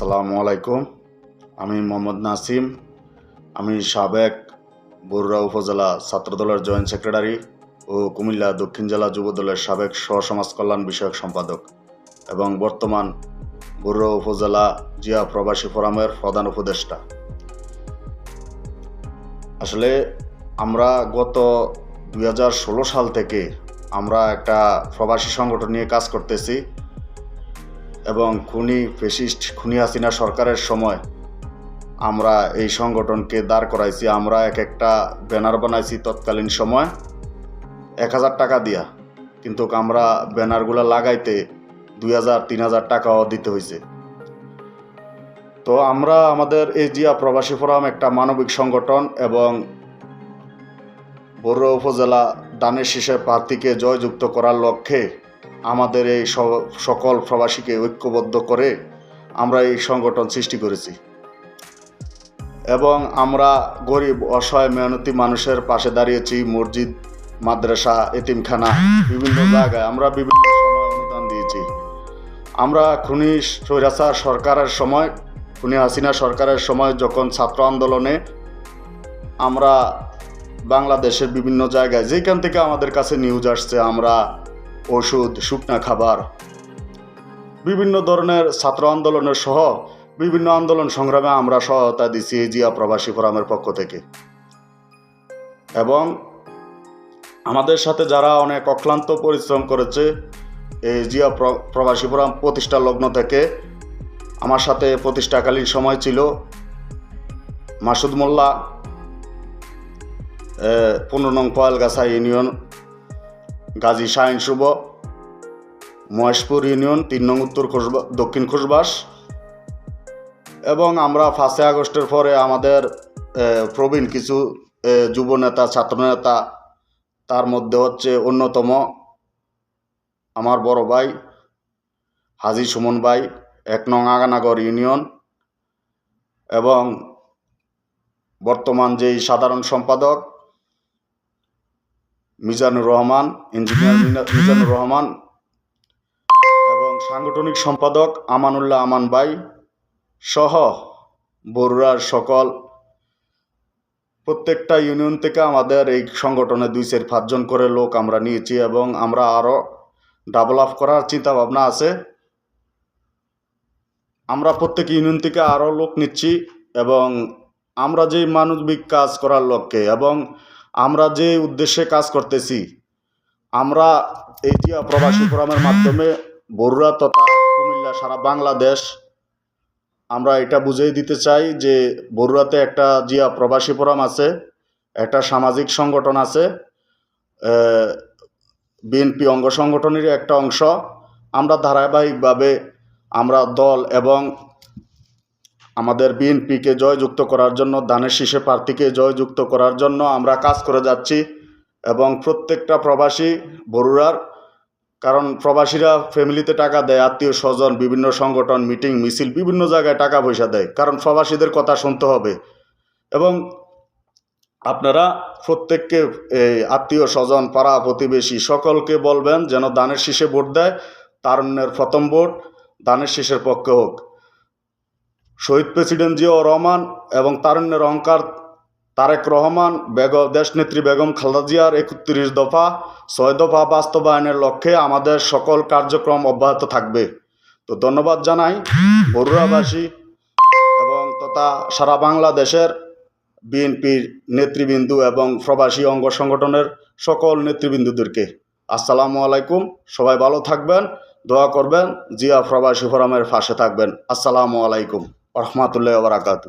আসসালামু আলাইকুম। আমি মোহাম্মদ নাসিম। আমি সাবেক বরুড়া উপজেলা ছাত্রদলের জয়েন্ট সেক্রেটারি ও কুমিল্লা দক্ষিণ জেলা যুবদলের সাবেক সমাজ কল্যাণ বিষয়ক সম্পাদক এবং বর্তমান বরুড়া উপজেলা জিয়া প্রবাসী ফোরামের প্রধান উপদেষ্টা। আসলে আমরা গত দুই হাজার ষোলো সাল থেকে আমরা একটা প্রবাসী সংগঠন নিয়ে কাজ করতেছি। এবং খুনি ফেসিস্ট খুনি হাসিনা সরকারের সময় আমরা এই সংগঠনকে দাঁড় করাইছি। আমরা এক একটা ব্যানার বানাইছি তৎকালীন সময়। এক হাজার টাকা দিয়া। কিন্তু আমরা ব্যানারগুলো লাগাইতে দুই হাজার, তিন হাজার টাকাও দিতে হয়েছে তো আমরা আমাদের এই জিয়া প্রবাসী ফোরাম একটা মানবিক সংগঠন এবং বড় উপজেলা দানের শীষের প্রার্থীকে জয়যুক্ত করার লক্ষ্যে আমাদের এই সকল প্রবাসীকে ঐক্যবদ্ধ করে আমরা এই সংগঠন সৃষ্টি করেছি। এবং আমরা গরিব, অসহায়, মেহনতি মানুষের পাশে দাঁড়িয়েছি, মসজিদ, মাদ্রাসা, এতিমখানা, বিভিন্ন জায়গায়। আমরা বিভিন্ন সময় অনুদান দিয়েছি। আমরা খুনি স্বৈরাচার সরকারের সময়, খুনি হাসিনা সরকারের সময় যখন ছাত্র আন্দোলনে আমরা বাংলাদেশের বিভিন্ন জায়গায়, যেখান থেকে আমাদের কাছে নিউজ আসছে, আমরা ওষুধ, শুকনা খাবার। বিভিন্ন ধরনের ছাত্র আন্দোলনের সহ বিভিন্ন আন্দোলন সংগ্রামে আমরা সহায়তা দিচ্ছি জিয়া প্রবাসী ফোরামের পক্ষ থেকে। এবং আমাদের সাথে যারা অনেক অক্লান্ত পরিশ্রম করেছে, এই জিয়া প্রবাসী ফোরাম প্রতিষ্ঠা লগ্ন থেকে, আমার সাথে প্রতিষ্ঠাকালীন সময় ছিল মাসুদ মোল্লা পনেরো নং পয়েলগাছা ইউনিয়ন গাজী শাহিন শুভ, মহেশপুর ইউনিয়ন, তিন নং উত্তর খোসবা, দক্ষিণ খোসবাস। এবং আমরা ফার্স্টে আগস্টের পরে আমাদের প্রবীণ কিছু যুব নেতা ছাত্রনেতা, তার মধ্যে হচ্ছে অন্যতম আমার বড় ভাই হাজি সুমন ভাই, এক নং আগানাগর ইউনিয়ন। এবং বর্তমান যেই সাধারণ সম্পাদক মিজানুর রহমান ইঞ্জিনিয়ার মিজানুর রহমান এবং সাংগঠনিক সম্পাদক আমানুল্লাহ আমান ভাই সহ বরুড়ার সকল প্রত্যেকটা ইউনিয়ন থেকে আমাদের এই সংগঠনে দুই চার পাঁচজন করে লোক আমরা নিয়েছি এবং আমরা আরও ডাবল আপ করার চিন্তা ভাবনা আছে। আমরা প্রত্যেক ইউনিয়ন থেকে আরও লোক নিচ্ছি এবং আমরা যে মানবিক কাজ করার লক্ষ্যে এবং আমরা যে উদ্দেশ্যে কাজ করতেছি, আমরা এই জিয়া প্রবাসী ফোরামের মাধ্যমে বরুড়া তথা কুমিল্লা সারা বাংলাদেশ, আমরা এটা বুঝিয়ে দিতে চাই যে বরুড়াতে একটা জিয়া প্রবাসী ফোরাম আছে, একটা সামাজিক সংগঠন আছে বিএনপি অঙ্গ সংগঠনের একটা অংশ। আমরা ধারাবাহিকভাবে আমরা দল এবং আমাদের বিএনপিকে জয়যুক্ত করার জন্য, দানের শীষে প্রার্থীকে জয়যুক্ত করার জন্য আমরা কাজ করে যাচ্ছি এবং প্রত্যেকটা প্রবাসী বরুড়ার, কারণ প্রবাসীরা ফ্যামিলিতে টাকা দেয়, আত্মীয় স্বজন, বিভিন্ন সংগঠন, মিটিং, মিছিল, বিভিন্ন জায়গায় টাকা পয়সা দেয়, কারণ প্রবাসীদের কথা শুনতে হবে। এবং আপনারা প্রত্যেককে, এই আত্মীয় স্বজন, পাড়া প্রতিবেশী সকলকে বলবেন যেন দানের শীষে ভোট দেয়, তারুণ্যের প্রথম ভোট দানের শীষের পক্ষে হোক। শহীদ প্রেসিডেন্ট জিয়াউর রহমান এবং তারুণ্যের অহংকার তারেক রহমান, বেগম, দেশনেত্রী বেগম খালেদা জিয়ার একত্রিশ দফা, ছয় দফা বাস্তবায়নের লক্ষ্যে আমাদের সকল কার্যক্রম অব্যাহত থাকবে। তো ধন্যবাদ জানাই বরুড়াবাসী এবং তথা সারা বাংলাদেশের বিএনপির নেতৃবৃন্দু এবং প্রবাসী অঙ্গ সংগঠনের সকল নেতৃবৃন্দুদেরকে। আসসালামু আলাইকুম, সবাই ভালো থাকবেন, দোয়া করবেন, জিয়া প্রবাসী ফোরামের পাশে থাকবেন। আসসালামু আলাইকুম। রহমতুল্লাহ বারাকাতু